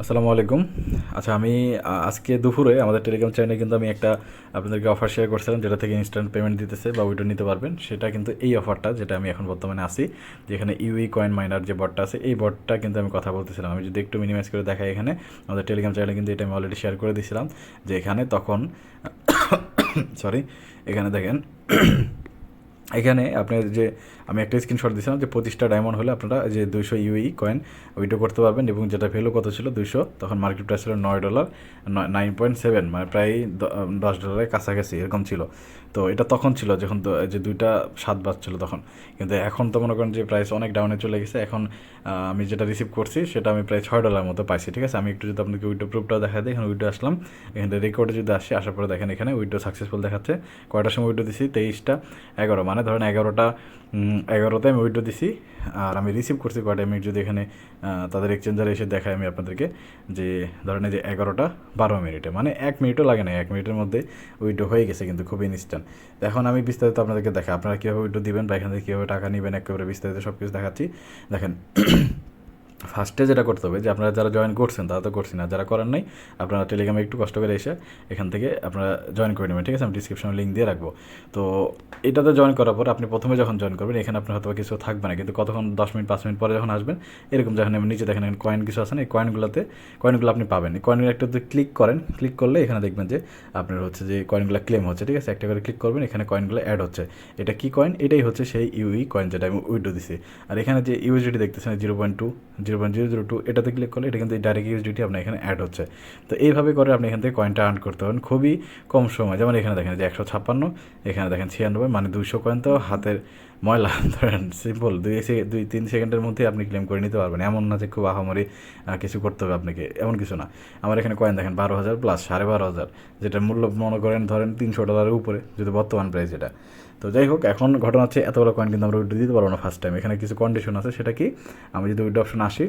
আসসালামু আলাইকুম। আচ্ছা আমি আজকে দুপুরে আমাদের টেলিগ্রাম চ্যানেলে কিন্তু আমি একটা আপনাদেরকে অফার শেয়ার করছিলাম, যেটা থেকে ইনস্ট্যান্ট পেমেন্ট দিতেছে বা উইডো নিতে পারবেন। সেটা কিন্তু এই অফারটা যেটা আমি এখন বর্তমানে আসি যেখানে ইউই কয়েন মাইনার যে বটটা আছে, এই বটটা কিন্তু আমি কথা বলতেছিলাম। আমি যদি একটু মিনিমাইজ করে দেখাই এখানে, আমাদের টেলিগ্রাম চ্যানেলে কিন্তু এটা আমি অলরেডি শেয়ার করে দিয়েছিলাম, যে এখানে তখন সরি এখানে দেখেন, এখানে আপনার যে আমি একটা স্ক্রিনশট দিয়েছিলাম যে পঁচিশটা ডায়মন্ড হলে আপনারা যে দুইশো ইউই কয়েন উইড্রো করতে পারবেন এবং যেটা ভ্যালু কত ছিল? দুইশো। তখন মার্কেট প্রাইস ছিল নয় ডলার নাইন পয়েন্ট সেভেন মানে প্রায় দশ ডলারের কাছাকাছি, এরকম ছিল। তো এটা তখন ছিল যখন যে দুইটা সাত বাজছিল তখন। কিন্তু এখন তো মনে করেন যে প্রাইস অনেক ডাউনে চলে গেছে। এখন আমি যেটা রিসিভ করছি সেটা আমি প্রায় ছয় ডলার মতো পাইছি, ঠিক আছে? আমি একটু যদি আপনাকে উইডো প্রুফটা দেখা দিই, এখানে উইডো আসলাম। এখানে রেকর্ডে যদি আসি, আসার পরে দেখেন এখানে উইডো সাকসেসফুল দেখাচ্ছে। কয়টার সময় উইডো দিছি? তেইশটা, এগারো। মানে ধরেন এগারোটা এগারোতে আমি উইড্রো দিছি, আর আমি রিসিভ করছি কয়টা, আমি যদি এখানে তাদের এক্সচেঞ্জারে এসে দেখাই আমি আপনাদেরকে যে, ধরেন যে এগারোটা, বারো মিনিটে মানে এক মিনিটও লাগে না এক মিনিটের মধ্যে উইডো হয়ে গেছে কিন্তু খুব ইনস্ট্যান্ট এখন আমি বিস্তারিত আপনাদেরকে দেখা আপনারা কীভাবে উইডো দিবেন বা এখান থেকে কীভাবে টাকা নেবেন, একেবারে বিস্তারিত সব কিছু দেখাচ্ছি। দেখেন ফার্স্টে যেটা করতে হবে যে, আপনারা যারা জয়েন করছেন, তারা তো করছি না যারা করেন নাই, আপনারা টেলিগ্রামে একটু কষ্ট করে এসে এখান থেকে আপনারা জয়েন করে নেবেন, ঠিক আছে? আমি ডিসক্রিপশনে লিঙ্ক দিয়ে রাখব। তো এটাতে জয়েন করার পর আপনি প্রথমে যখন জয়েন করবেন, এখানে আপনার হয়তো কিছু থাকবে না, কিন্তু কতক্ষণ, দশ মিনিট, পাঁচ মিনিট পরে যখন আসবেন, এরকম যখন আমি নিচে দেখেন কয়েন কিছু আছে না, এই কয়েনগুলোতে কয়েনগুলো আপনি পাবেন। এই কয়েনগুলো একটা ক্লিক করেন ক্লিক করলে এখানে দেখবেন যে, আপনার হচ্ছে যে কয়েনগুলো ক্লেম হচ্ছে, ঠিক আছে? একটা করে ক্লিক করবেন, এখানে কয়েনগুলো অ্যাড হচ্ছে। এটা কি কয়েন এটাই হচ্ছে সেই ইউই কয়েন যেটা আমি উইডো দিছি। আর এখানে যে ইউএসডিটি দেখতেছেন zero point two zero point zero zero two এটাতে ক্লিক করলে এটা কিন্তু ডাইরেক্ট ইউএসডিটি আপনার এখানে অ্যাড হচ্ছে। তো এইভাবে করে আপনি এখান থেকে কয়েনটা আর্ন করতে পারেন। খুবই কম সময়। যেমন এখানে দেখেন যে একশো ছাপ্পান্ন, এখানে দেখেন ছিয়ানব্বই মানে দুশো কয়েন তো হাতের ময়লা, ধরেন সিম্পল দুই দুই, তিন সেকেন্ডের মধ্যে আপনি ক্লেম করে নিতে পারবেন। এমন না যে খুব আহামরি কিছু করতে হবে আপনাকে, এমন কিছু না। আমার এখানে কয়েন দেখেন, বারো হাজার প্লাস সাড়ে বারো হাজার যেটা মূল্য মনে করেন ধরেন তিনশো ডলারের উপরে, যদি বর্তমান প্রাইস এটা। তো যাই হোক, এখন ঘটনা হচ্ছে এতগুলো কয়েন কিন্তু আমরা উইড্রো দিতে পারব না ফার্স্ট টাইম এখানে কিছু কন্ডিশন আছে, সেটা কি? আমি যদি উইড্রো অপশন আসি,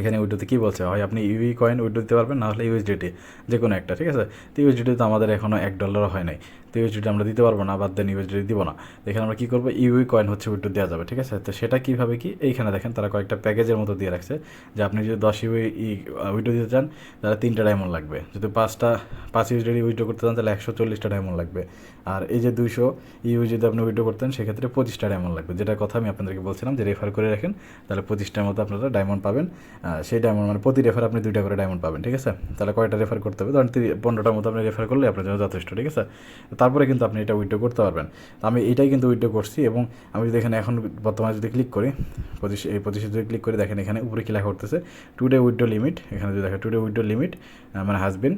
এখানে উইডোতে কী বলছে? হয় আপনি ইউই কয়েন উইডো দিতে পারবেন, না হলে ইউএসডিটি যে কোনো একটা, ঠিক আছে? তো ইউএসডিটি তো আমাদের এখনও এক ডলারও হয় নাই। তো ইউএসডিটি আমরা দিতে পারব না, বাদ দেন ইউএসডিটি দিব না। এখানে আমরা কী করব? ইউই কয়েন হচ্ছে উইড্রো দেওয়া যাবে, ঠিক আছে? তো সেটা কীভাবে কি? এইখানে দেখেন তারা কয়েকটা প্যাকেজের মতো দিয়ে রাখছে, যে আপনি যদি দশ ইউই উইড্রো দিতে চান, তাহলে তিনটা ডায়মন্ড লাগবে। যদি পাঁচটা, পাঁচ ইউএসডিটি উইড্রো করতে চান, তাহলে একশো চল্লিশটা ডায়মন্ড লাগবে। আর এই যে দুইশো ইউ যদি আপনি উইড্রো করতেন, সেক্ষেত্রে পঁচিশটা ডায়মন্ড লাগবে। যেটা কথা আমি আপনাদেরকে বলছিলাম যে রেফার করে রাখেন, তাহলে পঁচিশটার মতো আপনারা ডায়মন্ড পাবেন। সেই ডায়মন্ড মানে প্রতি রেফার আপনি দুইটা করে ডায়মন্ড পাবেন, ঠিক আছে? তাহলে কয়টা রেফার করতে হবে? ধরেন পনেরোটার মতো আপনি রেফার করলে আপনার জন্য যথেষ্ট, ঠিক আছে? তারপরে কিন্তু আপনি এটা উইড্রো করতে পারবেন। আমি এটাই কিন্তু উইড্রো করছি এবং আমি যদি এখানে এখন বর্তমানে যদি ক্লিক করি এই পঁচিশে যদি ক্লিক করে, দেখেন এখানে উপরে কি লেখা করতেছে টুডে উইড্রো লিমিট এখানে যদি দেখেন টুডে উইড্রো লিমিট মানে হাজবেন্ড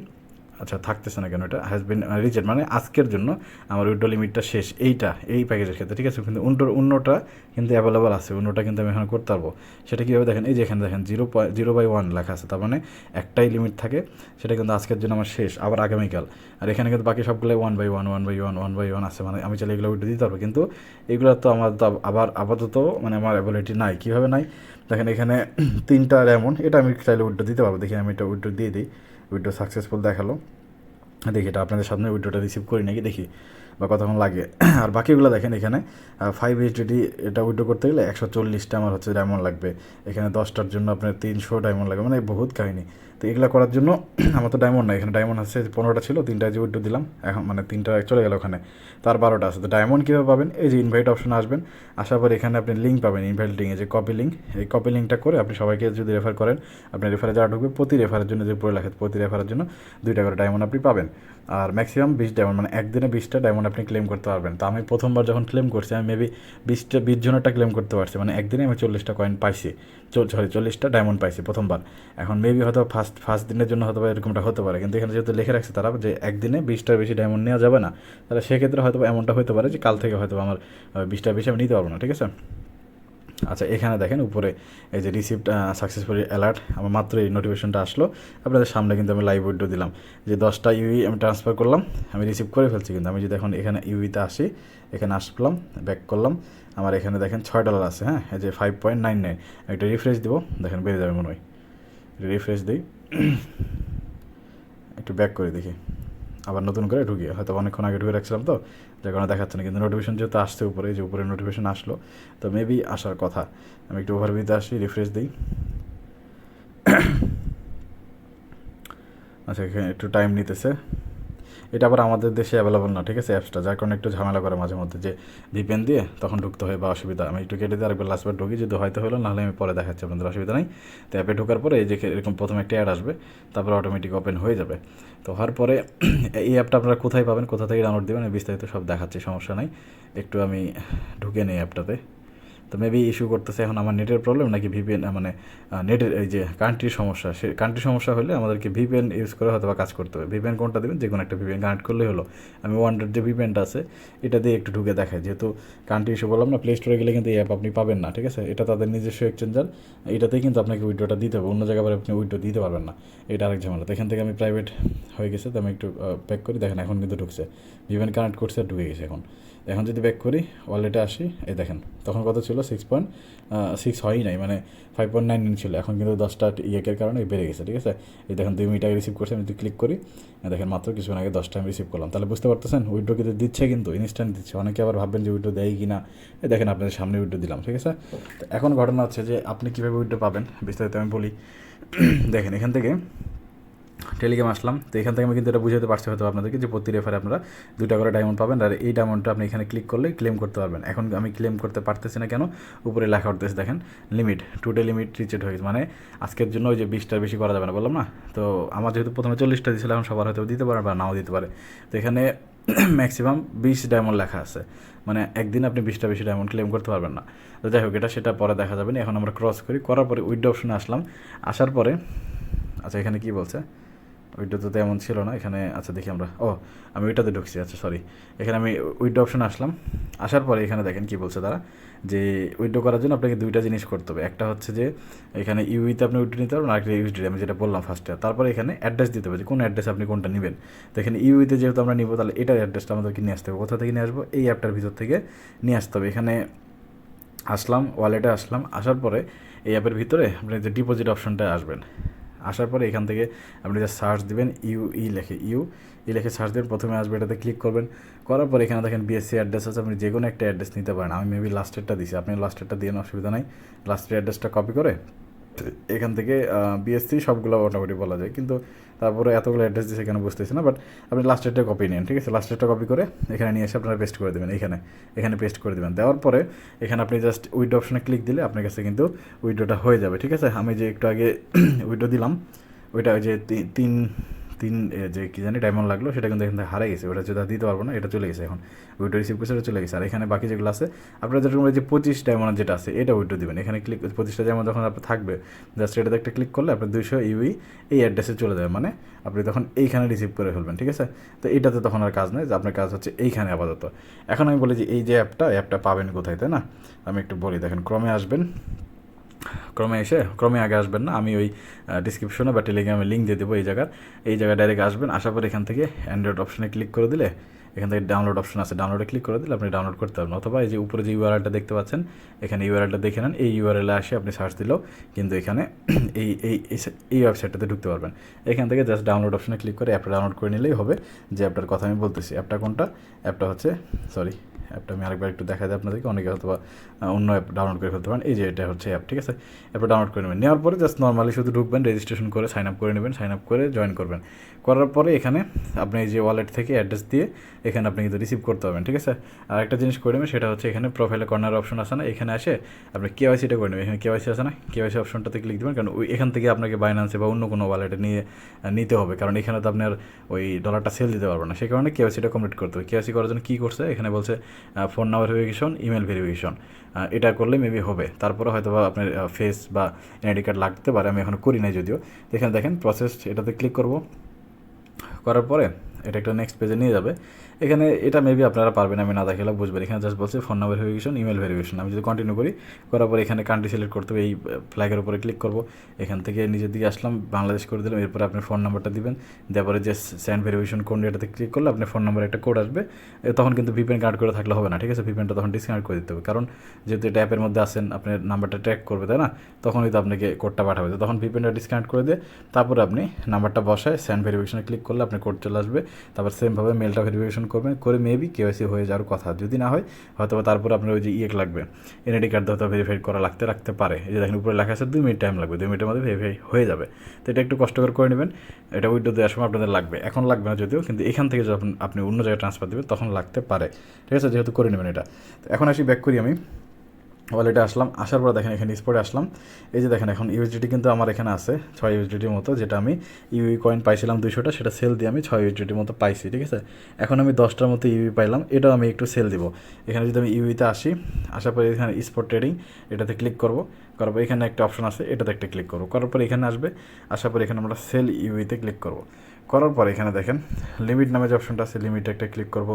আচ্ছা থাকতেছে না কেন এটা? হ্যাজ বিন রিজেক্ট মানে আজকের জন্য আমার উইডো লিমিটটা শেষ। এইটা, এই প্যাকেজের ক্ষেত্রে, ঠিক আছে? কিন্তু অন্য অন্যটা কিন্তু অ্যাভেলেবল আছে। অন্যটা কিন্তু আমি এখন করতে পারব। সেটা কীভাবে দেখেন? এই যে এখানে দেখেন জিরো জিরো বাই ওয়ান লেখা আছে। তার মানে একটাই লিমিট থাকে। সেটা কিন্তু আজকের জন্য আমার শেষ, আবার আগামীকাল। আর এখানে কিন্তু বাকি সবগুলো one by one one by one one by one আছে। মানে আমি চাইলে এগুলো উইড্রো দিতে পারব। কিন্তু এগুলো তো আমার তো আবার আপাতত মানে আমার অ্যাবিলিটি নাই। কীভাবে নাই? দেখেন এখানে তিনটা এমন এটা আমি চাইলে উইড্রো দিতে পারব। দেখি আমি এটা উইড্রো দিয়ে দিই। উইড্রো সাকসেসফুল দেখাল। দেখি এটা আপনাদের সামনে উইড্রোটা রিসিভ করি নাকি, দেখি বা কতক্ষণ লাগে। আর বাকিগুলো দেখেন এখানে ফাইভ এইচডি এটা উইড্রো করতে গেলে একশো চল্লিশটা আমার হচ্ছে ডায়মন্ড লাগবে। এখানে দশটার জন্য আপনার তিনশো ডায়মন্ড লাগবে মানে বহুত কাহিনী। তো এগুলো করার জন্য আমার তো ডায়মন্ড নাই। এখানে ডায়মন্ড আছে, পনেরোটা ছিল, তিনটা যে দিলাম, এখন মানে তিনটা চলে গেল ওখানে। তার বারোটা আছে। তো ডায়মন্ড কীভাবে পাবেন? এই যে ইনভাইট অপশন আসবেন। আসার পর এখানে আপনি লিঙ্ক পাবেন ইনভাইট যে কপি লিঙ্ক এই কপি লিঙ্কটা করে আপনি সবাইকে যদি রেফার করেন আপনি রেফারে যারা ঢুকবে, প্রতি রেফারের জন্য যে পড়ে লেখে, প্রতি রেফারের জন্য দুইটা করে ডায়মন্ড আপনি পাবেন। আর ম্যাক্সিমাম বিশ ডায়মন্ড মানে একদিনে বিশটা ডায়মন্ড আপনি ক্লেম করতে পারবেন। তো আমি প্রথমবার যখন ক্লেম করছি, আমি মেবি বিশটা, বিশ জনেরটা ক্লেম করতে পারছি। মানে একদিনে আমি চল্লিশটা কয়েন পাইছি। সরি চল্লিশটা ডায়মন্ড পাইছি প্রথমবার। এখন মেবি হয়তো ফার্স্ট ফার্স্ট দিনের জন্য হয়তো এরকমটা হতে পারে। কিন্তু এখানে যেহেতু লিখে রাখছে তারা যে একদিনে বিশটার বেশি ডায়মন্ড নেওয়া যাবে না, তাহলে সেক্ষেত্রে হয়তো এমনটা হতে পারে যে কাল থেকে হয়তো আমার বিশটার বেশি আমি নিতে পারব না, ঠিক আছে? আচ্ছা এখানে দেখেন উপরে এই যে রিসিপ্ট সাকসেসফুলি অ্যালার্ট আমার মাত্র এই নোটিফিকেশনটা আসলো। আপনাদের সামনে কিন্তু আমি লাইভ উইডো দিলাম। যে দশটা ইউই আমি ট্রান্সফার করলাম, আমি রিসিভ করে ফেলছি কিন্তু। আমি যদি এখন এখানে ইউইতে আসি, এখানে আসলাম ব্যাক করলাম আমার এখানে দেখেন ছয় ডলার আছে হ্যাঁ? এই যে ফাইভ পয়েন্ট নাইন নাইন একটা রিফ্রেশ দেবো, দেখেন বেড়ে যাবে মনে হয়। রিফ্রেশ দিই। একটু ব্যাক করে দেখি। আবার নতুন করে ঢুকি হয়তো অনেকক্ষণ আগে ঢুকে রাখছিলাম তো যে কারণে দেখাচ্ছে না, কিন্তু নোটিফিকেশন যেহেতু আসছে উপরে যে উপরে নোটিফিকেশন আসলো, তো মেবি আসার কথা। আমি একটু ওভারভিউতে আসি রিফ্রেশ দিই। আচ্ছা এখানে একটু টাইম নিতেছে। এটা আবার আমাদের দেশে অ্যাভেলেবল না, ঠিক আছে? অ্যাপসটা যার কারণে একটু ঝামেলা করে মাঝে মধ্যে যে ভিপেন দিয়ে তখন ঢুকতে হয় বা অসুবিধা। আমি একটু কেটে দিয়ে আরেকবার লাস্টবার ঢুকি, যদি হয়তো হলো, নাহলে আমি পরে দেখাচ্ছি, আপনাদের অসুবিধা নেই। তো অ্যাপে ঢোকার পরে এই যে এরকম প্রথমে একটা অ্যাড আসবে, তারপরে অটোমেটিক ওপেন হয়ে যাবে। তো হওয়ার পরে এই অ্যাপটা আপনারা কোথায় পাবেন, কোথা থেকে ডাউনলোড দেবেন বিস্তারিত সব দেখাচ্ছি, সমস্যা নাই। একটু আমি ঢুকে নেই অ্যাপটাতে তো মেবি ইস্যু করতেছে এখন আমার নেটের প্রবলেম নাকি ভিপিএন মানে নেটের এই যে কান্ট্রির সমস্যা, সে কান্ট্রির সমস্যা হলে আমাদেরকে ভিপিএন ইউজ করে হয়তো বা কাজ করতে হবে। ভিপিএন কোনটা দেবেন? যে কোনো একটা ভিপিএন কানেক্ট করলেই হলো। আমি ওয়ান্ডার যে ভিপিএনটা আছে, এটা দিয়ে একটু ঢুকে দেখাই। যেহেতু কান্ট্রি ইস্যু বললাম না প্লে স্টোরে গেলে কিন্তু এই অ্যাপ আপনি পাবেন না, ঠিক আছে? এটা তাদের নিজস্ব এক্সচেঞ্জার এটাতেই কিন্তু আপনাকে উইডোটা দিতে হবে। অন্য জায়গায় আপনি উইডো দিতে পারবেন না। এটা আরেক ঝামেলা। তো এখান থেকে আমি প্রাইভেট হয়ে গেছে, তো আমি একটু প্যাক করি। দেখেন এখন কিন্তু ঢুকছে। ভিপিএন কানেক্ট করছে, ঢুকে গেছে এখন। এখন যদি ব্যাক করি ওয়ালেটে আসি, এই দেখেন, তখন কত ছিল? সিক্স পয়েন্ট সিক্স হয়ই নাই মানে ফাইভ পয়েন্ট নাইন ছিল। এখন কিন্তু দশটা ইয়েকের কারণে বেড়ে গেছে, ঠিক আছে? এই দেখেন, দুই মিনিট আগে রিসিভ করছি, আমি যদি ক্লিক করি দেখেন, মাত্র কিছুক্ষণ আগে দশটা আমি রিসিভ করলাম। তাহলে বুঝতে পারতেছেন উইড্রো কিন্তু দিচ্ছে কিন্তু ইনস্ট্যান্ট দিচ্ছে। অনেকে আবার ভাববেন যে উইড্রো দেয় কি না এই দেখেন, আপনাদের সামনে উইড্রো দিলাম, ঠিক আছে? তো এখন ঘটনা হচ্ছে যে, আপনি কীভাবে উইড্রো পাবেন? বিস্তারিত আমি বলি। দেখেন, এখান থেকে টেলিগ্রাম আসলাম, তো এখান থেকে আমি কিন্তু এটা বুঝাতে পারছি হয়তো আপনাদেরকে যে প্রতি রেফারে আপনারা দুটা করে ডায়মন্ড পাবেন আর এই ডায়মন্ডটা আপনি এখানে ক্লিক করলে ক্লেম করতে পারবেন। এখন আমি ক্লেম করতে পারতেছি না কেন? উপরে লেখা উঠতেছে, দেখেন লিমিট টুডে লিমিট রিচেট হয়ে গেছে। মানে আজকের জন্য ওই যে বিশটার বেশি করা যাবে না, বললাম না? তো আমার যেহেতু প্রথমে চল্লিশটা দিয়েছিল, এখন সবার হয়তো দিতে পারে বা নাও দিতে পারে। তো এখানে ম্যাক্সিমাম বিশ ডায়মন্ড লেখা আছে। মানে একদিন আপনি বিশটা বেশি ডায়মন্ড ক্লেম করতে পারবেন না। তো যাই হোক, এটা সেটা পরে দেখা যাবে না। এখন আমরা ক্রস করি। করার পরে উইডো অপশনে আসলাম। আসার পরে আচ্ছা এখানে কি বলছে? ওইটাতে তো এমন ছিল না, এখানে আচ্ছা দেখি আমরা, ও, আমি ওইটাতে ঢুকছি আচ্ছা সরি এখানে আমি উইডো অপশন আসলাম, আসার পরে এখানে দেখেন কি বলছে তারা, যে উইডো করার জন্য আপনাকে দুইটা জিনিস করতে হবে, একটা হচ্ছে যে এখানে ইউইতে আপনি উইডো নিতে পারবেন, আরেকটা ইউএসডি আমি যেটা বললাম ফার্স্টে তারপরে এখানে অ্যাড্রেস দিতে হবে যে কোন অ্যাড্রেস আপনি কোনটা নেবেন, তো এখানে ইউইতে যেহেতু আমরা নিব, তাহলে এটার অ্যাড্রেসটা আমাদেরকে নিয়ে আসতে হবে, কোথা থেকে নিয়ে আসব, এই অ্যাপটার ভিতর থেকে নিয়ে আসতে হবে, এখানে আসলাম ওয়ালেটে আসলাম, আসার পরে এই অ্যাপের ভিতরে আপনি যে ডিপোজিট অপশনটা আসবেন আসার পরে এখান থেকে আপনি যা সার্চ দেবেন ইউ ই লেখে ইউ ই লেখে সার্চ দেবেন, প্রথমে আসবে এটাতে ক্লিক করবেন। করার পর এখানে দেখেন বিএসসি অ্যাড্রেস আছে, আপনি যে কোনো একটা অ্যাড্রেস নিতে পারেন। আমি মেবি লাস্টেরটা দিছি, আপনি লাস্টেরটা দিয়ে অসুবিধা নাই। লাস্টের অ্যাড্রেসটা কপি করে এখান থেকে বিএসসি সবগুলো মোটামুটি বলা যায়। কিন্তু তারপরে এতগুলো অ্যাড্রেস দিয়েছে কেন বুঝতেছি না বাট আপনি লাস্ট ডেটটা কপি নিন, ঠিক আছে? লাস্ট ডেটটা কপি করে এখানে নিয়ে এসে আপনারা পেস্ট করে দেবেন এখানে এখানে পেস্ট করে দেবেন। দেওয়ার পরে এখানে আপনি জাস্ট উইডো অপশানে ক্লিক দিলে আপনার কাছে কিন্তু উইডোটা হয়ে যাবে, ঠিক আছে? আমি যে একটু আগে উইডো দিলাম, ওইটা ওই যে তিন তিন যে কী জানি ডায়মন্ড লাগল, সেটা কিন্তু এখান থেকে হারে গেছে। ওটা যেটা দিতে পারব না, এটা চলে গেছে এখন। উইডো রিসিভ করছে ওটা চলে গেছে। আর এখানে বাকি যেগুলো আছে, আপনারা যেরকম যে পঁচিশ ডায়মন্ড যেটা আছে, এটা উইডো দিবেন। এখানে ক্লিক পঁচিশটা ডায়মন্ড যখন আপনার থাকবে জাস্ট এটাতে একটা ক্লিক করলে আপনার দুইশো ইউই এই অ্যাড্রেসে চলে যাবে। মানে আপনি তখন এইখানে রিসিভ করে ফেলবেন, ঠিক আছে? তো এটাতে তখন আর কাজ নেই, যে আপনার কাজ হচ্ছে এইখানে আপাতত। এখন আমি বলি যে এই যে অ্যাপটা অ্যাপটা পাবেন কোথায়, তাই না? আমি একটু বলি, দেখেন ক্রমে আসবেন। ক্রমে এসে ক্রমে আগে আসবেন না আমি ওই ডিসক্রিপশনে বা টেলিগ্রামে লিঙ্ক দিয়ে দেবো এই জায়গার। এই জায়গায় ডাইরেক্ট আসবেন আসার পর এখান থেকে অ্যান্ড্রয়েড অপশনে ক্লিক করে দিলে এখান থেকে ডাউনলোড অপশন আছে। ডাউনলোডে ক্লিক করে দিলে আপনি ডাউনলোড করতে পারবেন। অথবা এই যে উপরে যে ইউআরএলটা দেখতে পাচ্ছেন এখানে ইউআরএলটা দেখে নেন। এই ইউআরএলে আসে আপনি সার্চ দিলেও কিন্তু এখানে এই এই এই- ওয়েবসাইটটাতে ঢুকতে পারবেন। এখান থেকে জাস্ট ডাউনলোড অপশনে ক্লিক করে অ্যাপটা ডাউনলোড করে নিলেই হবে যে অ্যাপটার কথা আমি বলতেছি। অ্যাপটা কোনটা? অ্যাপটা হচ্ছে সরি অ্যাপটা আমি আরেকবার একটু দেখা যায় আপনাদেরকে। অনেকে হয়তো বা, আহ, অন্য অ্যাপ ডাউনলোড করে ফেলতে পারেন। এই যে এটা হচ্ছে অ্যাপ ঠিক আছে? অ্যাপটা ডাউনলোড করে নেবেন। নেওয়ার পরে জাস্ট নর্মালি শুধু ঢুকবেন রেজিস্ট্রেশন করে সাইন আপ করে নেবেন সাইন আপ করে জয়েন করবেন। করার পরে এখানে আপনি এই যে ওয়ালেট থেকে অ্যাড্রেস দিয়ে এখানে আপনি কিন্তু রিসিভ করতে পারবেন, ঠিক আছে? আর একটা জিনিস করে নেবেন, সেটা হচ্ছে এখানে প্রোফাইলে কর্নার অপশন আছে না? এখানে আসে আপনি কেওয়াইসিটা করে নেবেন। এখানে কেওয়াইসি আছে না? কেওয়াইসি অপশনটাতে ক্লিক দেবেন, কারণ ওই এখান থেকে আপনাকে বাইন্যান্সে বা অন্য কোনো ওয়ালেটে নিয়ে নিতে হবে। কারণ এখানে তো আপনার ওই ডলারটা সেল দিতে পারবেন না। সে কারণে কেওয়াইসিটা কমপ্লিট করতে হবে। কেওয়াইসি করার জন্য কী করছে? এখানে বলছে phone number verification email verification এটা করলে মেবি হবে। তারপরে হয়তো বা আপনার ফেস বা এনআইডি কার্ড লাগতে পারে, আমি এখন করি নাই যদিও। এখানে দেখেন প্রসেস এটাতে ক্লিক করব। করার পরে এটা একটা নেক্সট পেজে নিয়ে যাবে। এখানে এটা মেবি আপনারা পারবেন, আমি না দেখালে বুঝবেন। এখানে জাস্ট বলছে phone number verification email verification আমি যদি কন্টিনিউ করি, করার পরে এখানে কান্ট্রি সিলেক্ট করতে হবে, এই ফ্ল্যাগের উপরে ক্লিক করব। এখান থেকে নিজের দিকে আসলাম, বাংলাদেশ করে দিলাম, এরপরে আপনি ফোন নাম্বারটা দিবেন। তারপরে যে স্যান্ড ভেরিফিকেশন কোড এটাতে ক্লিক করলে আপনার ফোন নাম্বার একটা কোড আসবে। তখন কিন্তু ভিপেন কার্ড করে থাকলে হবে না, ঠিক আছে? ভিপেনটা তখন ডিসকানেক্ট করে দিতে হবে। কারণ যেহেতু এটা অ্যাপের মধ্যে আসেন আপনার নাম্বারটা ট্র্যাক করবে, তাই না? তখনই তো আপনাকে কোডটা পাঠাবে। তখন ভিপেনটা ডিসকানেক্ট করে দিয়ে তারপরে আপনি নাম্বারটা বসায় স্যান্ড ভেরিফিকেশনে ক্লিক করলে আপনার কোড চলে আসবে। তারপর সেমভাবে মেলটা ভেরিফিকেশন করবেন, করে মেবি কেওয়াইসি হয়ে যাওয়ার কথা। যদি না হয় হয়তো তারপর আপনার ওই যে ইয়ে লাগবে। এনআইডি কার্ড হয়তো ভেরিফাই করা লাগতে, রাখতে পারে। এই যে দেখেন, উপরে লেখা আছে, দুই মিনিট টাইম লাগবে। দুই মিনিটের মধ্যে ভেরিফাই হয়ে যাবে। তো এটা একটু কষ্ট করে করে নেবেন। এটা উইডো দেওয়ার সময় আপনাদের লাগবে। এখন লাগবে না যদিও, কিন্তু এখান থেকে যখন আপনি অন্য জায়গায় ট্রান্সফার দেবেন, তখন লাগতে পারে। ঠিক আছে, যেহেতু করে নেবেন এটা। তো এখন আসি ব্যাক করি আমি। ওয়ালেটে আসলাম। আসার পর দেখেন এখানে স্পটে আসলাম। এই যে দেখেন এখন ইউএসডিটি কিন্তু আমার এখানে আছে, ছয় ইউএসডিটির মতো, যেটা আমি ইউই কয়েন পাইছিলাম দুইশোটা, সেটা সেল দিয়ে আমি ছয় ইউএসডিটির মতো পাইছি, ঠিক আছে? এখন আমি দশটার মতো ইউই পাইলাম, এটাও আমি একটু সেল দিব। এখানে যদি আমি ইউইতে আসি, আসার পরে এখানে স্পট ট্রেডিং এটাতে ক্লিক করব। করার পর এখানে একটা অপশন আছে, এটাতে একটা ক্লিক করব। করার পর এখানে আসবে, আসার পর এখানে আমরা সেল ইউইতে ক্লিক করব। করার পর এখানে দেখেন লিমিট নামে যে অপশনটা আছে লিমিটে একটা ক্লিক করব।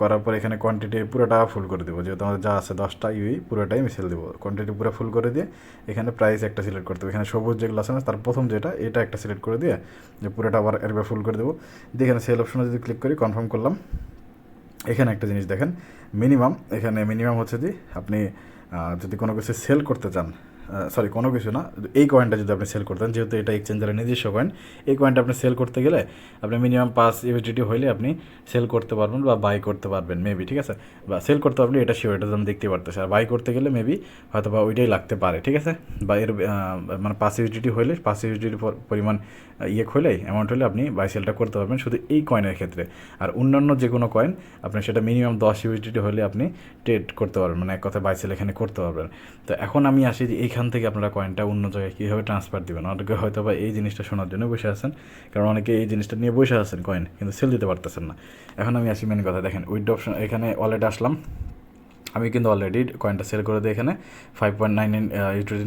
করার পর এখানে কোয়ান্টিটি পুরোটা ফুল করে দেবো। যেহেতু আমাদের যা আছে দশটা ইউই, পুরোটাই সেল দেবো। কোয়ান্টিটি পুরো ফুল করে দিয়ে এখানে প্রাইস একটা সিলেক্ট করতে হবে এখানে সবুজ যেগুলো আছে না, তার প্রথম যেটা, এটা একটা সিলেক্ট করে দিয়ে যে পুরোটা আবার একবার ফুল করে দেবো। দিয়ে এখানে সেল অপশনে যদি ক্লিক করি কনফার্ম করলাম। এখানে একটা জিনিস দেখেন মিনিমাম এখানে মিনিমাম হচ্ছে যে আপনি যদি কোনো কিছু সেল করতে চান সরি কোনো কিছু না। এই কয়েনটা যদি আপনি সেল করতেন যেহেতু এটা এক্সচেঞ্জারের নিজস্ব কয়েন এই কয়েনটা আপনি সেল করতে গেলে আপনি মিনিমাম পাঁচ ইউএসডিটি হইলে আপনি সেল করতে পারবেন বা বাই করতে পারবেন মেবি ঠিক আছে? বা সেল করতে পারবেন এটা শিওর এটা আমি দেখতে পারতেছি। আর বাই করতে গেলে মেবি হয়তো বা ওইটাই লাগতে পারে, ঠিক আছে? বা এর মানে পাঁচ ইউএসডিটি হইলে পাঁচ ইউএসডিটি পরিমাণ ইয়ে হলেই অ্যামাউন্ট হলে আপনি বাই সেলটা করতে পারবেন শুধু এই কয়েনের ক্ষেত্রে। আর অন্যান্য যে কোনো কয়েন আপনি সেটা মিনিমাম দশ ইউএসডিটি হলে আপনি ট্রেড করতে পারবেন মানে এক কথায় বাই সেল এখানে করতে পারবেন। তো এখন আমি আসি যে এইখান থেকে আপনারা কয়েনটা অন্য জায়গায় কীভাবে ট্রান্সফার দেবেন? অনেকে হয়তো বা এই জিনিসটা শোনার জন্য বসে আছেন, কারণ অনেকে এই জিনিসটা নিয়ে বসে আছেন কয়েন কিন্তু সেল দিতে পারতেছেন না। এখন আমি আসি মেন কথা দেখেন উইড অপশন এখানে ওয়ালেট আসলাম। আমি কিন্তু অলরেডি কয়েনটা সেল করে দিয়ে এখানে ফাইভ পয়েন্ট নাইন নাইন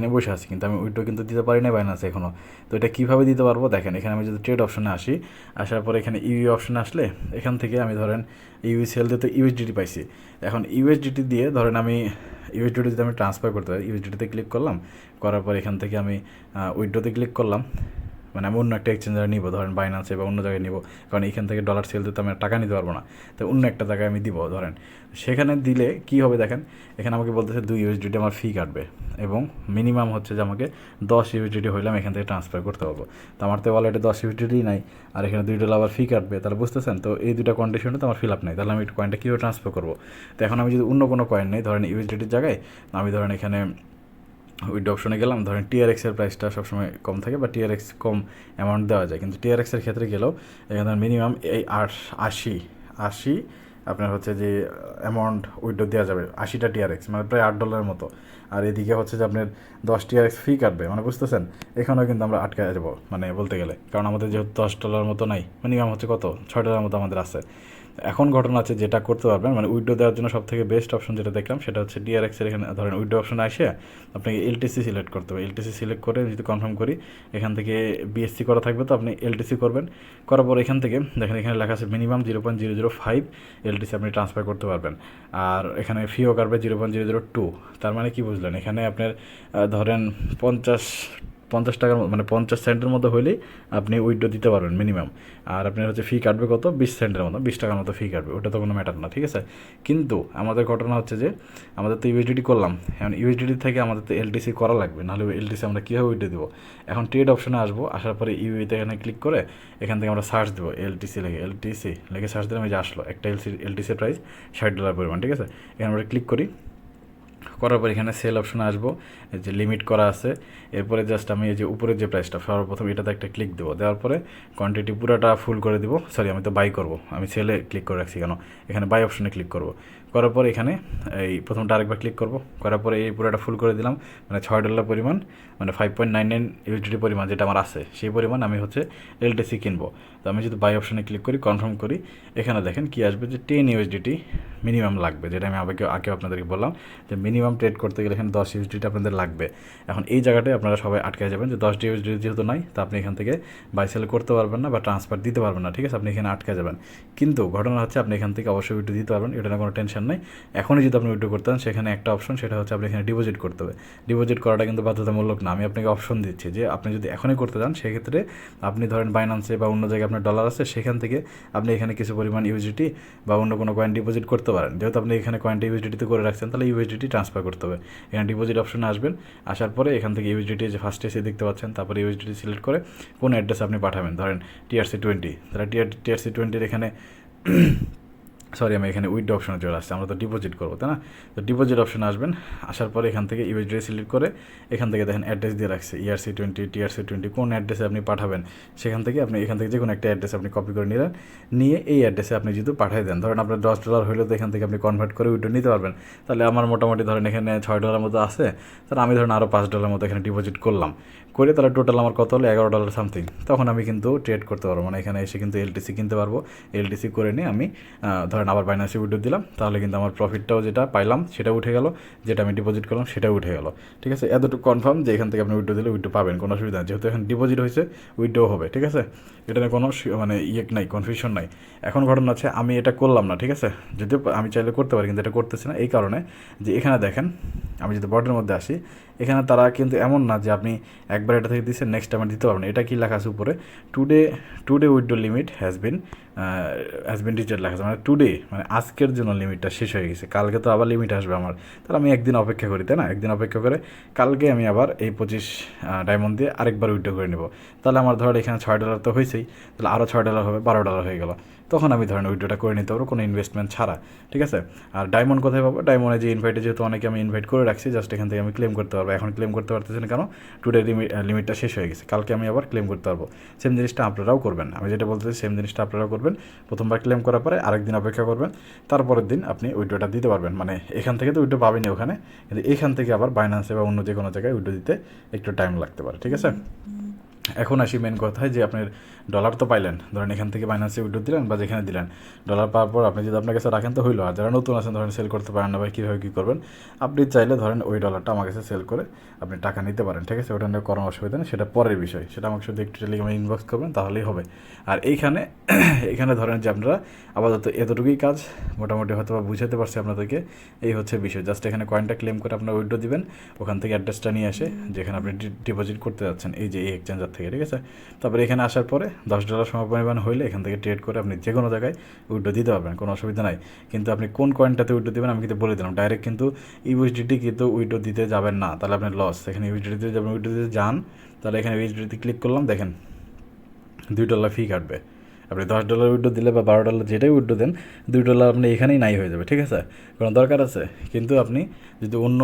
নিয়ে বসে আছি, কিন্তু আমি উইডো কিন্তু দিতে পারি না বাইনান্সে এখনও তো এটা কীভাবে দিতে পারব? দেখেন, এখানে আমি যদি ট্রেড অপশনে আসি, আসার পর এখানে ইউই অপশনে আসলে এখান থেকে আমি ধরেন ইউই সেল দিতে ইউএসডিটি পাইছি। এখন ইউএসডিটি দিয়ে ধরেন আমি ইউএসডিটি যদি আমি ট্রান্সফার করতে পারি ইউএসডিটিতে ক্লিক করলাম, করার পর এখান থেকে আমি উইডোতে ক্লিক করলাম মানে আমি অন্য একটা এক্সচেঞ্জারে নিব, ধরেন বাইনান্সে বা অন্য জায়গায় নিব। কারণ এখান থেকে ডলার সেল দিতে আমি টাকা নিতে পারব না। তো অন্য একটা জায়গায় আমি দিব, ধরেন। সেখানে দিলে কি হবে দেখেন, এখানে আমাকে বলতেছে দুই ইউএসডিটি আমার ফি কাটবে এবং মিনিমাম হচ্ছে যে আমাকে দশ ইউএসডিটি আমি এখান থেকে ট্রান্সফার করতে পারব। তো আমার তো ওয়ালেটে দশ ইউএসডিটি নাই, আর এখানে দুই ডলার আবার ফি কাটবে। তাহলে বুঝতেছেন? তো এই দুটা কন্ডিশনে তো আমার ফিল আপ নাই। তাহলে আমি কয়েনটা কীভাবে ট্রান্সফার করব? তো এখন আমি যদি অন্য কোনো কয়েন নেই, ধরেন ইউএসডিটির জায়গায়, আমি ধরেন এখানে উইড অপশনে গেলাম, ধরেন টিআরএক্সের প্রাইসটা সবসময় কম থাকে বা টিআরএক্স কম অ্যামাউন্ট দেওয়া যায়। কিন্তু টিআরএক্সের ক্ষেত্রে গেলেও, এখানে মিনিমাম এই আট, আশি আশি আপনার হচ্ছে যে অ্যামাউন্ট উইডো দেওয়া যাবে, আশিটা টিআরএক্স মানে প্রায় আট ডলারের মতো। আর এদিকে হচ্ছে যে আপনার দশ টিআরএক্স ফি কাটবে মানে বুঝতেছেন? এখানেও কিন্তু আমরা আটকে যাব মানে বলতে গেলে। কারণ আমাদের যেহেতু দশ ডলার মতো নাই মিনিমাম হচ্ছে কত? ছয় ডলার মতো আমাদের আছে। এখন ঘটনা আছে যেটা করতে পারবেন মানে উইডো দেওয়ার জন্য সব থেকে বেস্ট অপশন যেটা দেখলাম সেটা হচ্ছে ডিআরএক্স এর এখানে ধরেন উইডো অপশন আসে, আপনাকে এলটিসি সিলেক্ট করতে হবে। এলটিসি সিলেক্ট করে যদি কনফার্ম করি, এখান থেকে বিএসসি করা থাকবে তো আপনি এলটিসি করবেন। করার পর এখান থেকে দেখেন এখানে লেখা আছে minimum zero point zero zero five LTC আপনি ট্রান্সফার করতে পারবেন। আর এখানে ফিও কাটবে zero point zero zero two তার মানে কি বুঝলেন? এখানে আপনার ধরেন পঞ্চাশ পঞ্চাশ টাকার মানে পঞ্চাশ সেন্টের মতো হলেই আপনি উইডো দিতে পারবেন মিনিমাম আর আপনার হচ্ছে ফি কাটবে কত? বিশ সেন্টের মতো, বিশ টাকার মতো ফি কাটবে। ওটা তো কোনো ম্যাটার না, ঠিক আছে? কিন্তু আমাদের ঘটনা হচ্ছে যে, আমাদের তো ইউএসডিটি করলাম। এখন ইউএসডিটি থেকে আমাদের তো এলটিসি করা লাগবে। নাহলে এলটিসি আমরা কীভাবে উইডো দেবো? এখন ট্রেড অপশনে আসব, আসার পরে ইউইতে এখানে ক্লিক করে এখান থেকে আমরা সার্চ দেবো এলটিসি লেগে। এলটিসি লেগে সার্চ দিলাম, এই যে আসলো। একটা এলসি এলটিসির প্রাইস ষাট ডলার পরিমাণ, ঠিক আছে? এখানে আমরা ক্লিক করি। করার পর এখানে সেল অপশন আসব, এই যে লিমিট করা আছে। এরপরে জাস্ট আমি এই যে উপরের যে প্রাইসটা সর্বপ্রথম এটাতে একটা ক্লিক দেবো। দেওয়ার পরে কোয়ান্টিটি পুরোটা ফুল করে দিব। সরি আমি তো বাই করব। আমি সেলে ক্লিক করে রাখছি কেন? এখানে বাই অপশনে ক্লিক করব। করার পর এখানে এই প্রথমটা আরেকবার ক্লিক করব। করার পরে এই পুরোটা ফুল করে দিলাম। মানে ছয় ডলার পরিমাণ মানে five point nine nine UGD পরিমাণ যেটা আমার আছে, সেই পরিমাণ আমি হচ্ছে এলটিসি কিনবো। তো আমি যদি বাই অপশানে ক্লিক করি কনফার্ম করি, এখানে দেখেন কি আসবে যে টেন ইউএসডিটি মিনিমাম লাগবে, যেটা আমি আগে আগে আপনাদেরকে বললাম যে মিনিমাম ট্রেড করতে গেলে এখানে দশ ইউএসডিটি আপনাদের লাগবে। এখন এই জায়গাটায় আপনারা সবাই আটকে যাবেন যে দশ ইউএসডি যেহেতু নাই, তো আপনি এখান থেকে বাই সেল করতে পারবেন না বা ট্রান্সফার দিতে পারবেন না, ঠিক আছে? আপনি এখানে আটকে যাবেন। কিন্তু ঘটনা হচ্ছে আপনি এখান থেকে অবশ্যই দিতে পারবেন, এটা কোনো টেনশন টেনশন নেই। এখনই যদি আপনি উইড্রো করতে চান, সেখানে একটা অপশন সেটা হচ্ছে আপনি এখানে ডিপোজিট করতে হবে। ডিপোজিট করাটা কিন্তু বাধ্যতামূলক না। আমি আপনাকে অপশন দিচ্ছি যে, আপনি যদি এখনই করতে চান, সেক্ষেত্রে আপনি ধরেন বাইনান্সে বা অন্য জায়গায় আপনার ডলার আছে, সেখান থেকে আপনি এখানে কিছু পরিমাণ ইউএসডিটি বা অন্য কোনো কয়েন ডিপোজিট করতে পারেন। যেহেতু আপনি এখানে কয়েনটা ইউএসডিটিতে করে রাখছেন, তাহলে ইউএসডিটি ট্রান্সফার করতে হবে। এখানে ডিপোজিট অপশনে আসবেন। আসার পরে এখান থেকে ইউএসডিটি যে ফার্স্ট এসে দেখতে পাচ্ছেন, তারপরে ইউএসডিটি সিলেক্ট করে কোন অ্যাড্রেস আপনি পাঠাবেন। ধরেন টিআরসি টোয়েন্টি তাহলে টিআর টিআরসি টোয়েন্টির এখানে সরি আমি এখানে উইথ অপশনে চলে আসছি। আমরা তো ডিপোজিট করব, তাই না? তো ডিপোজিট অপশনে আসবেন। আসার পরে এখান থেকে ইউএসডি সিলেক্ট করে এখান থেকে দেখেন অ্যাড্রেস দিয়ে রাখছে। ইআরসি টোয়েন্টি টিআরসি টোয়েন্টি কোন অ্যাড্রেসে আপনি পাঠাবেন? সেখান থেকে আপনি, এখান থেকে যে কোনো একটা অ্যাড্রেস আপনি কপি করে নিলেন। নিয়ে এই অ্যাড্রেসে আপনি যদি পাঠিয়ে দেন, ধরেন আপনার দশ ডলার হলেও তো এখান থেকে আপনি কনভার্ট করে উইড্রো নিতে পারবেন। তাহলে আমার মোটামুটি ধরেন এখানে ছয় ডলার মতো আছে। তাহলে আমি ধরেন আরও পাঁচ ডলার মতো এখানে ডিপোজিট করলাম। করে তাহলে টোটাল আমার কত হলো? এগারো ডলার সামথিং তখন আমি কিন্তু ট্রেড করতে পারব। মানে এখানে এসে কিন্তু এলটিসি কিনতে পারব। এলটিসি করে নিয়ে আমি ধরেন আবার বাইনান্সে উইড্রো দিলাম। তাহলে কিন্তু আমার প্রফিটটাও যেটা পাইলাম, সেটা উঠে গেল। যেটা আমি ডিপোজিট করলাম, সেটাও উঠে গেল। ঠিক আছে? এতটুকু কনফার্ম যে এখান থেকে আপনি উইড্রো দিলে উইড্রো পাবেন। কোনো অসুবিধা যেহেতু এখন ডিপোজিট হয়েছে উইড্রো হবে। ঠিক আছে? এটা নিয়ে কোনো মানে ইয়ে নাই কনফিউশন নাই। এখন ঘটনা আছে আমি এটা করলাম না। ঠিক আছে? যদিও আমি চাইলে করতে পারি, কিন্তু এটা করতেছি না। এই কারণে যে এখানে দেখেন, আমি যদি বটের মধ্যে আসি এখানে তারা কিন্তু এমন না যে আপনি একবার এটা থেকে দিচ্ছেন নেক্সট টাইম দিতে পারবেন এটা কি লেখা আছে উপরে? Today today withdraw limit has been has been recharge লেখা আছে। মানে টুডে মানে আজকের জন্য লিমিটটা শেষ হয়ে গেছে। কালকে তো আবার লিমিট আসবে আমার। তাহলে আমি একদিন অপেক্ষা করি, তাই না? একদিন অপেক্ষা করে কালকে আমি আবার এই পঁচিশ ডায়মন্ড দিয়ে আরেকবার উইড্রো করে নেব। তাহলে আমার ধর এখানে ছয় ডলার তো হয়েছেই। তাহলে আরও ছয় ডলার হবে, বারো ডলার হয়ে গেল। তখন আমি ধরেন উইড্রোটা করে নিতে পারব কোনো ইনভেস্টমেন্ট ছাড়া ঠিক আছে? আর ডায়মন্ড কোথায় পাবো? ডায়মন্ডে যে ইনভাইটে যেহেতু অনেকে আমি ইনভাইট করে রাখছি জাস্ট এখান থেকে আমি ক্লেম করতে পারব। এখন ক্লেম করতে পারতেছি না কেন? টুডে লিমিটটা শেষ হয়ে গেছে। কালকে আমি আবার ক্লেম করতে পারব। সেম জিনিসটা আপনারাও করবেন আমি যেটা বলতেছি সেম জিনিসটা আপনারাও করবেন। প্রথমবার ক্লেম করার পরে আরেকদিন অপেক্ষা করবেন। তারপরের দিন আপনি উইড্রোটা দিতে পারবেন। মানে এখান থেকে তো উইড্রো পাবেনি ওখানে। কিন্তু এখান থেকে আবার বাইন্যান্সে বা অন্য যে কোনো জায়গায় উইড্রো দিতে একটু টাইম লাগতে পারে ঠিক আছে? এখন আসি মেন কথায় যে আপনার ডলার তো পাইলেন। ধরেন এখান থেকে বাইন্যান্সে উইড্রো দিলেন বা যেখানে দিলেন। ডলার পাওয়ার পর আপনি যদি আপনার কাছে রাখেন তো হইল। আর যারা নতুন আছেন, ধরেন সেল করতে পারেন না ভাই, কীভাবে কী করবেন? আপনি চাইলে ধরেন ওই ডলারটা আমার কাছে সেল করে আপনি টাকা নিতে পারেন, ঠিক আছে? ওটা নিয়ে কোনো অসুবিধা নেই, সেটা পরের বিষয়। সেটা আমাকে শুধু একটু টেলিগ্রামে ইনবক্স করবেন, তাহলেই হবে। আর এইখানে এখানে ধরেন যে আপনারা আপাতত এতটুকুই কাজ, মোটামুটি হয়তো বা বুঝাতে পারছি আপনাদেরকে। এই হচ্ছে বিষয়। জাস্ট এখানে কয়েনটা ক্লেম করে আপনার উইড্রো দিবেন, ওখান থেকে অ্যাড্রেসটা নিয়ে আসে যেখানে আপনি ডিপোজিট করতে যাচ্ছেন, এই যে এই এক্সচেঞ্জার থেকে, ঠিক আছে? তারপরে এখানে আসার পরে দশ ডলার সমপরিমাণ হইলে এখান থেকে ট্রেড করে আপনি যে কোনো জায়গায় উইডো দিতে পারবেন, কোনো অসুবিধা নাই। কিন্তু আপনি কোন কয়েনটাতে উইডো দেবেন আমি কিন্তু বলে দিলাম। ডাইরেক্ট কিন্তু ইউএসডিটি কিন্তু উইডো দিতে যাবেন না, তাহলে আপনি লস এখানে ইউএসডিটিতে যাবেন উইডো দিতে যান, তাহলে এখানে ইউএসডিটিতে ক্লিক করলাম, দেখেন, দুই ডলার ফি কাটবে। আপনি দশ ডলার উইড্রো দিলে বা বারো ডলার যেটাই উইড্রো দেন, দুই ডলার আপনি এখানেই নাই হয়ে যাবে, ঠিক আছে? কোনো দরকার আছে? কিন্তু আপনি যদি অন্য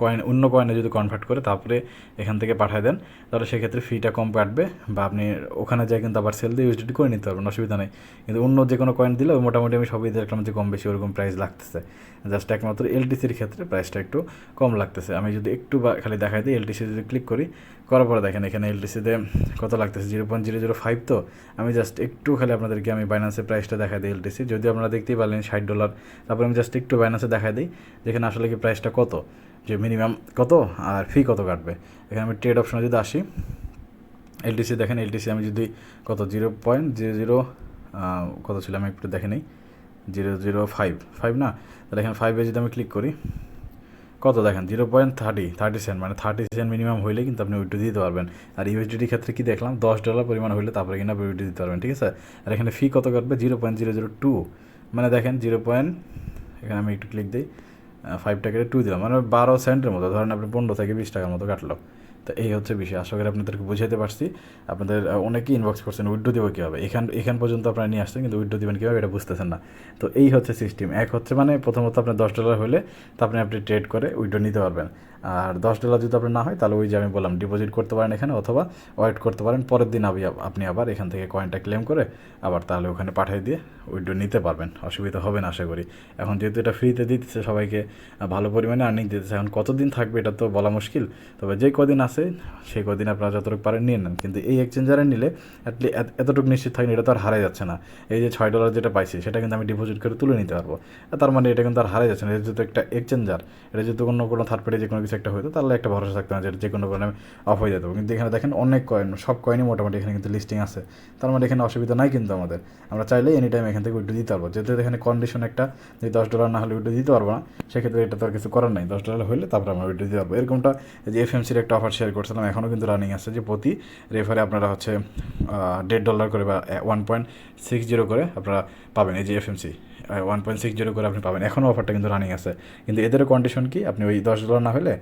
কয়েন অন্য কয়েনে যদি কনভার্ট করে তারপরে এখান থেকে পাঠায় দেন, তাহলে সেক্ষেত্রে ফিটা কম কাটবে বা আপনি ওখানে যাই কিন্তু আবার সেল দিয়ে ইউএসডিটি করে নিতে পারবেন, অসুবিধা নেই। কিন্তু অন্য যে কোনো কয়েন দিলে ওই মোটামুটি আমি সবই দেখলাম যে কম বেশি ওরকম প্রাইস লাগতেছে। জাস্ট একমাত্র এলটিসির ক্ষেত্রে প্রাইসটা একটু কম লাগতেছে। আমি যদি একটু বা খালি দেখাই দিই এলটিসি যদি ক্লিক করি করার পরে দেখেন এখানে এলটিসিতে কত লাগতেছে? Zero point zero zero five তো? আমি জাস্ট একটু খালি আপনাদেরকে আমি বাইন্যান্সের প্রাইসটা দেখা দিই এলটিসি যদি আপনারা দেখতেই পারলেন ষাট ডলার তারপর আমি জাস্ট একটু বাইন্যান্সে দেখা দিই। যেখানে আসলে কি প্রাইসটা কত? যে মিনিমাম কত আর ফি কত কাটবে? এখানে আমি ট্রেড অপশনে যদি আসি এলটিসি দেখেন এলটিসি আমি যদি কত? জিরো পয়েন্ট জিরো জিরো কত ছিল? আমি একটু দেখে নিই। জিরো জিরো ফাইভ ফাইভ না? তাহলে এখানে ফাইভে যদি আমি ক্লিক করি কত দেখেন? Zero point thirty thirty cent মানে থার্টি সেন্ট মিনিমাম হইলে কিন্তু আপনি উইড্রো দিতে পারবেন। আর ইউএসডিটির ক্ষেত্রে কি দেখলাম? দশ ডলার পরিমাণ হইলে তারপরে কিন্তু আপনি উইড্রো দিতে পারবেন, ঠিক আছে? আর এখানে ফি কত কাটবে? Zero point zero zero two. মানে দেখেন, জিরো পয়েন্ট, এখানে আমি একটু ক্লিক দিই ফাইভ টাকা টু দিলাম। মানে বারো সেন্টের মতো, ধরেন আপনি পনেরো থেকে বিশ টাকার মতো কাটলো। তো এই হচ্ছে বিষয়। আশা করি আপনাদেরকে বুঝাতে পারছি। আপনাদের অনেকেই ইনবক্স করছেন, উইড্রো দেবো কীভাবে? এখান এখান পর্যন্ত আপনারা নিয়ে আসছেন, কিন্তু উইড্রো দেবেন কীভাবে এটা বুঝতেছেন না। তো এই হচ্ছে সিস্টেম এক হচ্ছে মানে প্রথমত আপনার দশ ডলার হলে তারপরে আপনি ট্রেড করে উইড্রো নিতে পারবেন। আর দশ ডলার যদি আপনার না হয়, তাহলে ওই যে আমি বললাম ডিপোজিট করতে পারেন এখানে অথবা ওয়েট করতে পারেন, পরের দিন আপনি আবার এখান থেকে কয়েনটা ক্লেম করে আবার তাহলে ওখানে পাঠিয়ে দিয়ে উইড্রো নিতে পারবেন। অসুবিধা হবে না, আশা করি। এখন যেহেতু এটা ফ্রিতে দিতেছে সবাইকে ভালো পরিমাণে আর্নিং দিতেছে, এখন কতদিন থাকবে এটা তো বলা মুশকিল। তবে যে কদিন আছে সেই কদিন আপনারা যতটুকু পারেন নিয়ে নেন। কিন্তু এই এক্সচেঞ্জারে নিলে অ্যাটলি এতটুকু নিশ্চিত থাকেন, এটা তো আর হারাই যাচ্ছে না। এই যে ছয় ডলার যেটা পাইছি, সেটা কিন্তু আমি ডিপোজিট করে তুলে নিতে পারব। তার মানে এটা কিন্তু আর হারাই যাচ্ছে না। এটা যেহেতু একটা এক্সচেঞ্জার এটা যেহেতু অন্য কোনো থার্ড পার্টি যে কোনো কিছু একটা হতো তাহলে একটা ভরসা থাকতো না যে যে কোনো কারণে অফ হয়ে যেত কিন্তু এখানে দেখেন অনেক কয়েন সব কয়েনই মোটামুটি এখানে কিন্তু লিস্টিং আছে। তার মানে এখানে অসুবিধা নাই কিন্তু আমাদের। আমরা চাইলে এনি টাইম এখান থেকে উইড্রো দিতে পারব। যেহেতু এখানে কন্ডিশন একটা যে দশ ডলার না হলে উইড্রো দিতে পারব না, সেক্ষেত্রে এটা তো আর কিছু করার নাই। দশ ডলার হলে তারপর আমরা উইড্রো দিতে পারব। এরকমটা যে এফএমসির একটা অফার শেয়ার করছিলাম এখনও কিন্তু রানিং আছে যে প্রতি রেফারে আপনারা হচ্ছে দেড় ডলার করে বা ওয়ান পয়েন্ট সিক্স জিরো করে আপনারা পাবেন এই যে FMC one point six zero করে আপনি পাবেন। এখনও অফারটা কিন্তু রানিং আছে। কিন্তু এদেরও কন্ডিশন কি? আপনি ওই দশ ডলার না হলে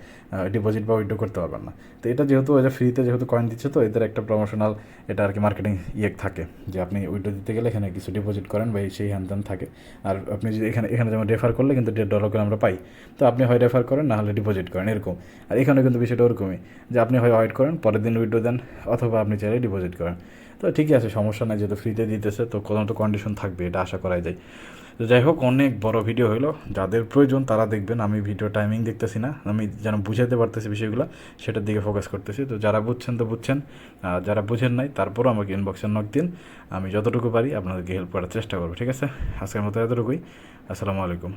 ডিপোজিট বা উইড্রো করতে পারবেন না। তো এটা যেহেতু, ওই যে ফ্রিতে যেহেতু কয়েন দিচ্ছে, তো এদের একটা প্রমোশনাল এটা আর কি মার্কেটিং ইয়ে থাকে যে আপনি উইড্রো দিতে গেলে এখানে কিছু ডিপোজিট করেন বা সেই হ্যান থাকে। আর আপনি যদি এখানে এখানে যেমন রেফার করলে কিন্তু দেড় ডলার করে আমরা পাই। তো আপনি হয় রেফার করেন, না হলে ডিপোজিট করেন, এরকম। আর এখানে কিন্তু বিষয়টা ওরকমই যে আপনি হয় ওয়েট করেন, পরের দিন উইড্রো দেন, অথবা আপনি চাইলে ডিপোজিট করেন। তো ঠিকই আছে, সমস্যা নাই, যেহেতু ফ্রিতে দিতেছে, তো কোনো তো কন্ডিশন থাকবে, এটা আশা করাই যায়। তো যাই হোক, অনেক বড় ভিডিও হলো যাদের প্রয়োজন তারা দেখবেন, আমি ভিডিও টাইমিং দেখতেছি না। আমি যেন বুঝাতে পারতেছি বিষয়গুলো, সেটার দিকে ফোকাস করতেছি। তো যারা বুঝছেন তো বুঝছেন যারা বুঝেন নাই, তারপরও আমাকে ইনবক্সে নক দিন। আমি যতটুকু পারি আপনাদেরকে হেল্প করার চেষ্টা করব, ঠিক আছে? আজকের মতো এতটুকুই। আসসালামু আলাইকুম।